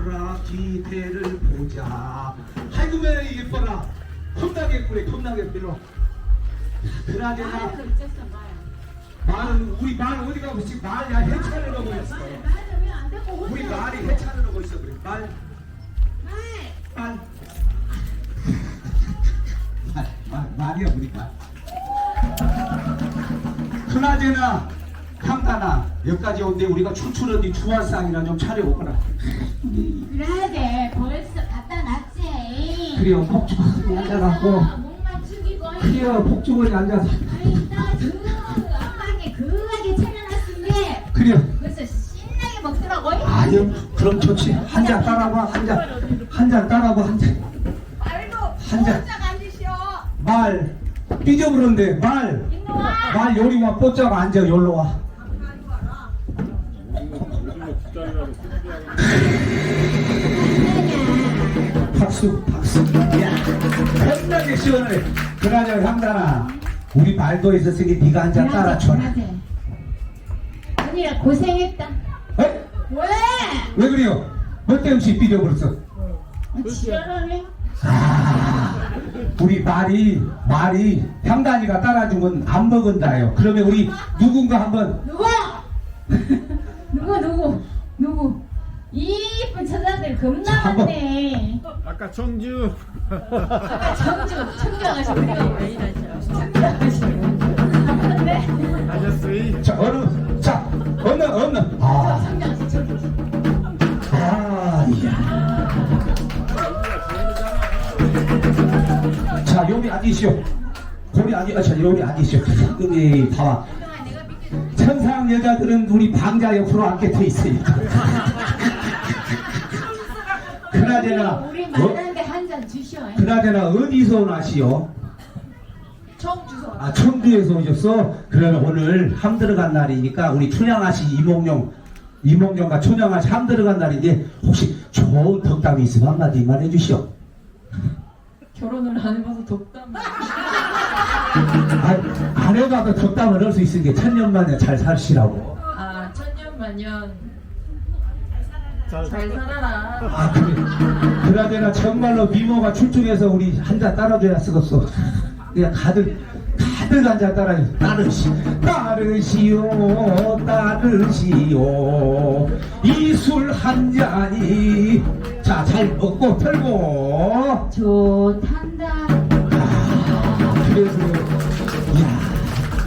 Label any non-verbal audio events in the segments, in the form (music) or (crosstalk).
이뻐라 기대를 보자 왜 이뻐라 겁나게 꾸래 겁나게 빌어 말. 말은 우리 말 어디 가고 지금 말야 해찬을 하고 있어 우리 말이? 해찬을 하고 있어 그래 말 말. 말. 말, 말, 말이야 우리 말. 그나저나 향단아 여기까지 온데 우리가 춤추는데 주화상이나 좀 차려오거라 그래 벌써 갖다 놨지. 그래요 복주머니 앉아갖고 목만 축이고. 그래요 복주머니 앉아서 아이 나그 엄마께 그하게 차려놨는데 그래요 벌써 신나게 먹더라고. 아유 그럼 좋지 한 잔 따라봐 한 잔 한 잔 따라봐 한 잔말 말도 한 잔. 짝 앉으시오. 삐져버렸는데 말 일로 와. 말 요리 와 뽀짝 앉아 열로 와 박수 박수 야 겁나게 시원해 그나저나 향단아 우리 말도 있었으니 네가 한 잔 따라 줘라 언니라 고생했다. 에? 왜? 왜 그래요? 몇대 없이 삐져버렸어 어, 지랄하네. 아 우리 말이 말이 향단이가 따라주면 안 먹은다요 그러면 우리 누군가 한번 누구? (laughs) 이쁜 처자들 겁나. 많네. 아까 청주 아까 청주 청주 아가씨 우리가 왜 이러죠? 청주 아가씨. 네. 하셨어요? 자 어느 자 어느 어느 저 아, 청주 아가씨 저기. 아 이야 자 요리 앉으시오 고리 앉으 아, 자 요리 앉으시오 여기 봐봐 천상 여자들은 우리 방자 옆으로 앉게 돼 있어요 그나저나 우리 어, 만나는데 한 잔 주시오. 그나저나 어디서 나시오? 청주소. 아 청주에서 오셨어? 그러면 오늘 함 들어간 날이니까 우리 춘향아씨 이몽룡 이몽룡과 춘향아씨 함 들어간 날인데 혹시 좋은 덕담이 있으면 한마디만 해주시오 결혼을 안 해봐서 덕담. 아, 안 해봐도 덕담을 할 수 있는 게 천년만에 잘 사시라고 아 천년만년 잘 잘 살아라. 아 그래. 그나저나 정말로 미모가 출중해서 우리 한잔 따라줘야 쓰겠어 그냥 가득 가득 한잔 따라 따르시 따르시오 따르시오. 이 술 한 잔이 자 잘 먹고 털고. 좋단다. 아, 그래서 이야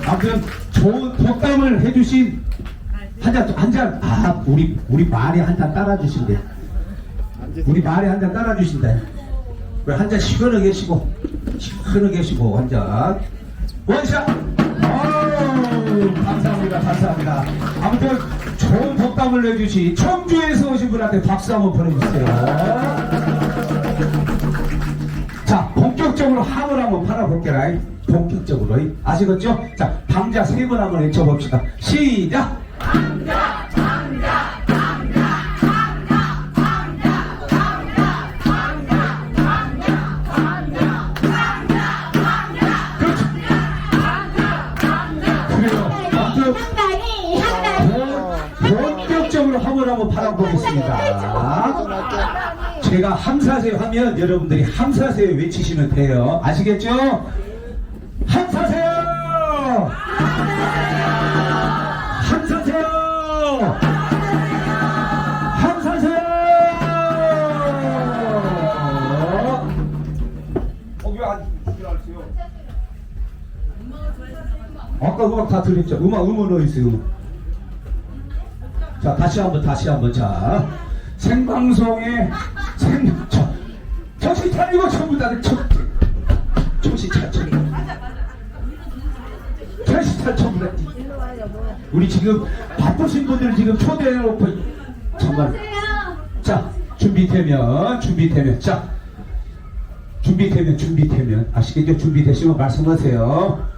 아무튼 좋은 덕담을 해주신 한잔 한잔 아 우리 우리 말이 한 잔 따라주신대 우리 말에 한잔 따라주신다. 왜한 잔 시원하게 계시고, 시원하게 계시고, 한 잔. 원샷! 아우, 감사합니다, 감사합니다. 아무튼, 좋은 덕담을 내주신 청주에서 오신 분한테 박수 한번 보내주세요. 자, 본격적으로 함을 한번 팔아볼게라. 본격적으로. 아시겠죠? 자, 방자 세 번 한번 외쳐봅시다. 시작! 본격적으로 한번 팔아보겠습니다. 제가 함사세요 하면 여러분들이 함사세요 외치시면 돼요. 아시겠죠? 함사세요! 함사세요! 함사세요! 어, 왜안 하세요? 아까 음악 다 들렸죠? 음악, 음원 어디 있어요? 자 다시 한번 다시 한번 자. 생방송에 생 저, 정신 차리고 전부 다들 정, 정신 차리고 정신 차리고 전부 다. 우리 지금 바쁘신 분들 지금 초대해놓고 정말. 자 준비되면 준비되면. 자 준비되면 준비되면. 아시겠죠? 준비되시면 말씀하세요.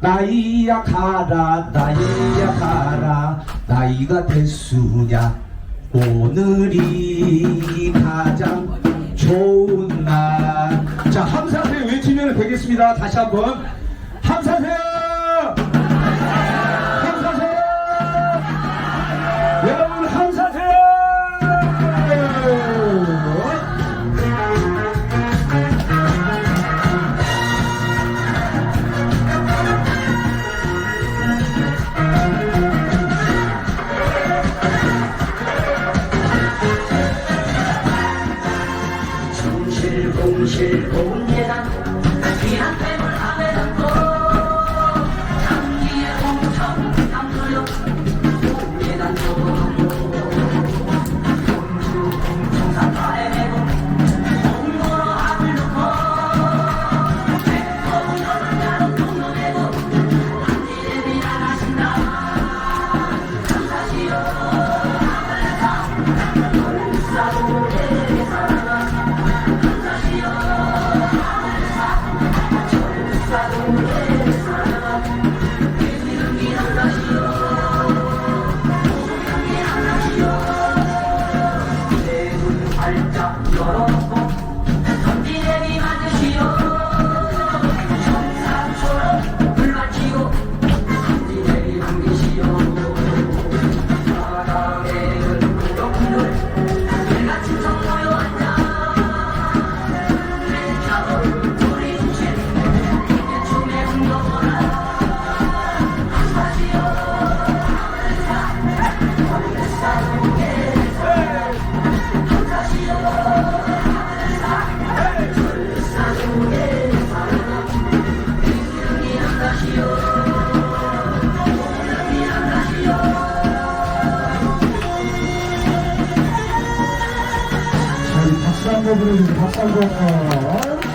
나이야 가라 나이야 가라 나이가 됐으냐? 오늘이 가장 좋은 날 자 함사세요 외치면 되겠습니다. 다시 한번. 함사세 보내주세요. 박수 한번.